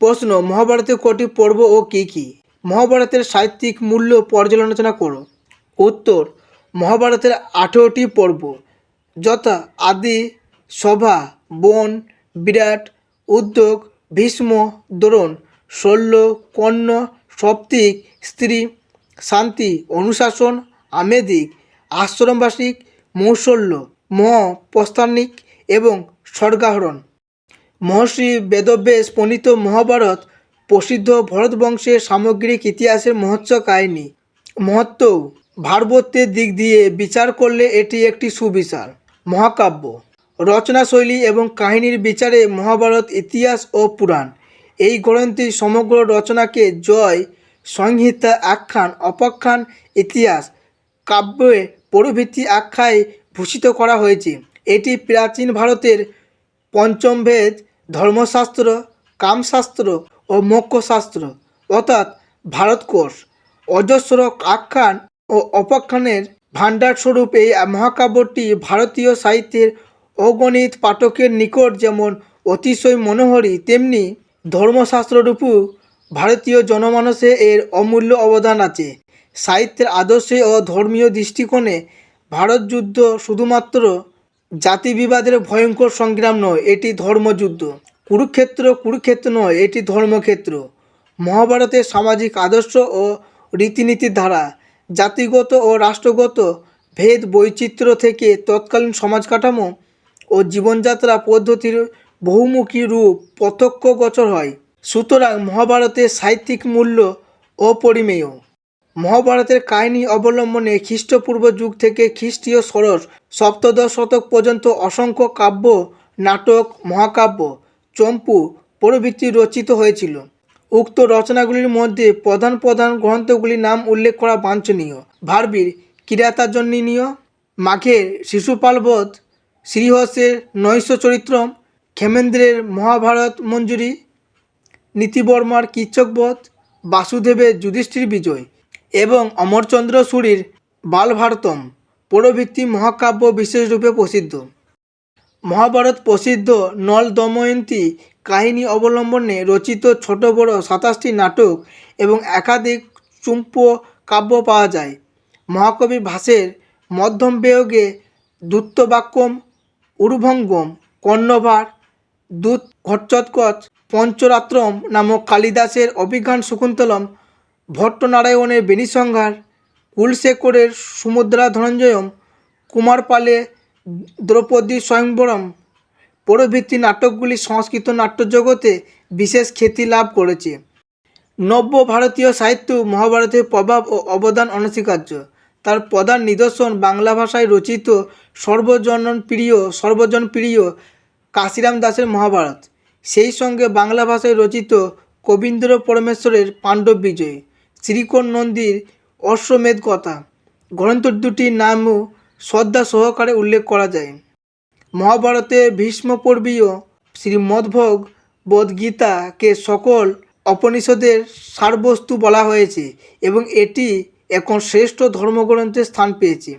প্রশ্ন, মহাভারতে কটি পর্ব ও কী কী? মহাভারতের সাহিত্যিক মূল্য পর্যালোচনা করো। উত্তর, মহাভারতের আঠেরোটি পর্ব। যথা আদি, সভা, বন, বিরাট, উদ্যোগ, ভীষ্ম দ্রোণ শল্য কর্ণ, সপ্তিক, স্ত্রী, শান্তি, অনুশাসন, আমেদিক, আশ্রমবাসিক, মৌশল্য, মহাপ্রস্থানিক এবং স্বর্গাহরণ। মহর্ষি বেদব্যাস প্রণীত মহাভারত প্রসিদ্ধ ভরতবংশের সামগ্রিক ইতিহাসের মহত্ব কাহিনী। মহত্ব ভারবত্যের দিক দিয়ে বিচার করলে এটি একটি সুবিশাল মহাকাব্য। রচনাশৈলী এবং কাহিনীর বিচারে মহাভারত ইতিহাস ও পুরাণ। এই গ্রন্থে সমগ্র রচনাকে জয়, সংহিতা, আখ্যান, অপাখ্যান, ইতিহাস, কাব্যে প্রভৃতি আখ্যায় ভূষিত করা হয়েছে। এটি প্রাচীন ভারতের পঞ্চম ভেদ ধর্মশাস্ত্র, কামশাস্ত্র ও মোক্ষশাস্ত্র। অর্থাৎ ভারতকোষ অজস্র আখ্যান ও অপাখ্যানের ভাণ্ডার স্বরূপ এই মহাকাব্যটি ভারতীয় সাহিত্যের অগণিত পাঠকের নিকট যেমন অতিশয় মনোহরী, তেমনি ধর্মশাস্ত্ররূপও ভারতীয় জনমানসে এর অমূল্য অবদান আছে। সাহিত্যের আদর্শে ও ধর্মীয় দৃষ্টিকোণে ভারত যুদ্ধ শুধুমাত্র জাতিবিবাদের ভয়ঙ্কর সংগ্রাম নয়, এটি ধর্মযুদ্ধ। কুরুক্ষেত্র কুরুক্ষেত্র নয়, এটি ধর্মক্ষেত্র। মহাভারতের সামাজিক আদর্শ ও রীতিনীতির ধারা, জাতিগত ও রাষ্ট্রগত ভেদ বৈচিত্র্য থেকে তৎকালীন সমাজ কাঠামো ও জীবনযাত্রা পদ্ধতির বহুমুখী রূপ প্রত্যক্ষগোচর হয়। সুতরাং মহাভারতের সাহিত্যিক মূল্য অপরিমেয়। মহাভারতের কাহিনী অবলম্বনে খ্রিস্টপূর্ব যুগ থেকে খ্রিস্টীয় ষোড়শ, সপ্তদশ শতক পর্যন্ত অসংখ্য কাব্য, নাটক, মহাকাব্য, চম্পু প্রভৃতি রচিত হয়েছিল। উক্ত রচনাগুলির মধ্যে প্রধান প্রধান গ্রন্থগুলির নাম উল্লেখ করা বাঞ্ছনীয়। ভারবীর কিরাতাজন্যনীয়, মাঘের শিশুপালবধ শ্রীহসের নৈশ চরিত্রম ক্ষেমেন্দ্রের মহাভারত মঞ্জুরি, নীতিবর্মার কীচকবধ বাসুদেবের যুধিষ্ঠির বিজয়। এবং অমরচন্দ্র সুরীর বালভারতম প্রভৃতি মহাকাব্য বিশেষরূপে প্রসিদ্ধ। মহাভারত প্রসিদ্ধ নল দময়ন্তী কাহিনী অবলম্বনে রচিত ছোট বড় সাতাশটি নাটক এবং একাধিক চুম্প কাব্য পাওয়া যায়। মহাকবি ভাসের মধ্যম বেয়োগে দূত্তবাক্যম, উর্ভঙ্গম, কর্ণভার, দূত ঘটচৎকচ, পঞ্চরাত্রম নামক কালিদাসের অভিজ্ঞান শকুন্তলম ভট্টনারায়ণের বেণীসংহার, কুলশেখরের সুমুদ্রা ধনঞ্জয়ম কুমারপালে দ্রৌপদী স্বয়ংবরম প্রভৃতি নাটকগুলি সংস্কৃত নাট্যজগতে বিশেষ খ্যাতি লাভ করেছে। নব্য ভারতীয় সাহিত্য মহাভারতের প্রভাব ও অবদান অনস্বীকার্য। তার প্রধান নিদর্শন বাংলা ভাষায় রচিত সর্বজন প্রিয় সর্বজন প্রিয় কাশিরাম দাসের মহাভারত। সেই সঙ্গে বাংলা ভাষায় রচিত কবীন্দ্র পরমেশ্বরের পাণ্ডব বিজয়। শ্রীকোণ নন্দীর অশ্বমেধ কথা। গ্রন্থ দুটির নামও শ্রদ্ধা সহকারে উল্লেখ করা যায়। মহাভারতে ভীষ্ম পর্বীয় শ্রীমদ্ভগ বোধগীতাকে সকল উপনিষদের সারবস্তু বলা হয়েছে এবং এটি এখন শ্রেষ্ঠ ধর্মগ্রন্থে স্থান পেয়েছে।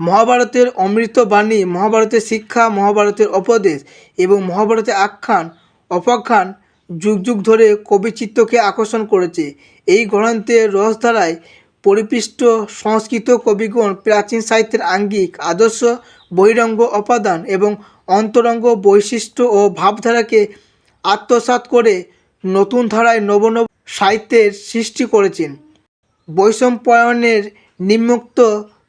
মহাভারতের অমৃত বাণী, মহাভারতের শিক্ষা, মহাভারতের উপদেশ এবং মহাভারতের আখ্যান অপাখ্যান যুগ যুগ ধরে কবিচিত্তকে আকর্ষণ করেছে। এই গ্রন্থের রসধারায় পরিপৃষ্ট সংস্কৃত কবিগণ, প্রাচীন সাহিত্যের আঙ্গিক, আদর্শ, বহিরঙ্গ উপাদান এবং অন্তরঙ্গ বৈশিষ্ট্য ও ভাবধারাকে আত্মসাৎ করে নতুন ধারায় নবনব সাহিত্যের সৃষ্টি করেছেন। বৈষম্পায়নের নিম্নোক্ত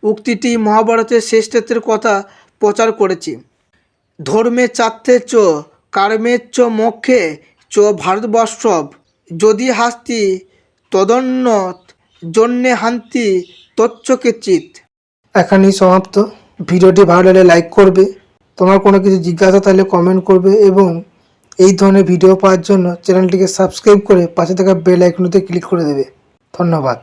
উক্তিটি মহাভারতের শ্রেষ্ঠত্বের কথা প্রচার করেছে। ধর্মে চার্থে চ কার্মের চ মোক্ষে চ ভারতবর্ষ যদি হাস্তি তদন্নত জন্যে হান্তি তচ্ছকে চিত এখানেই সমাপ্ত। ভিডিওটি ভালো লাগলে লাইক করবে। তোমার কোনো কিছু জিজ্ঞাসা তাহলে কমেন্ট করবে এবং এই ধরনের ভিডিও পাওয়ার জন্য চ্যানেলটিকে সাবস্ক্রাইব করে পাশে থাকা বেল আইকনতে ক্লিক করে দেবে। ধন্যবাদ।